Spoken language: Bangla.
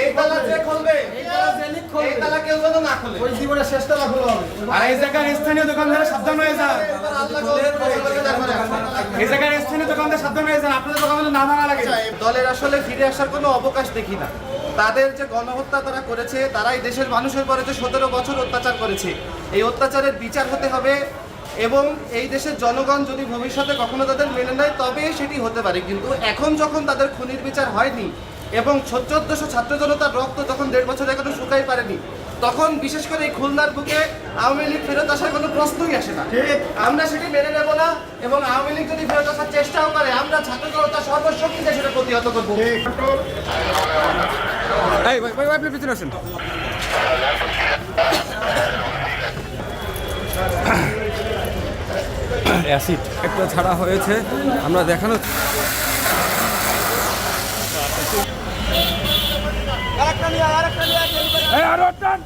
এই তালা যে খুলবে এই তালা যে লিক খুলবে। এই তালা কেউ যেন না খুলে। ওই জীবনের শেষ তালা খোলা হবে। আর এই জায়গার স্থানীয় দোকানদার সাবধান হয়ে যান। এবার আল্লাহ গো, মুসলমানদের ব্যাপারে এই জায়গার স্থানীয় দোকানদার সাবধান হয়ে যান। আপনাদের দোকানে না ভাঙা লাগে। আচ্ছা, দলের আসলে ফিরে আসার কোনো অবকাশ দেখি না। তাদের যে গণহত্যা তারা করেছে তারাই দেশের মানুষের পরে যে সতেরো বছর অত্যাচার করেছে। এই অত্যাচারের বিচার হতে হবে এবং এই দেশের জনগণ যদি ভবিষ্যতে কখনো তাদের মেনে নেয় তবে সেটি হতে পারে। কিন্তু এখন যখন তাদের খুনির বিচার হয়নি এবং চোদ্দশো ছাত্র জনতার রক্ত যখন দেড় বছর এখনও শুকাই পারেনি তখন বিশেষ করে এই খুলনার বুকে আওয়ামী লীগ ফেরত আসার কোনো প্রশ্নই আসে না। আমরা সেটি মেনে নেব না এবং আওয়ামী লীগ যদি ফেরত আসার চেষ্টাও করে আমরা ছাত্র জনতা সর্বশক্তিতে সেটা প্রতিহত করব। এই ভাই ভাই আপনি পিছনে আসেন। অ্যাসিড একটা ছাড়া হয়েছে। আমরা দেখানো এই, আরও টান।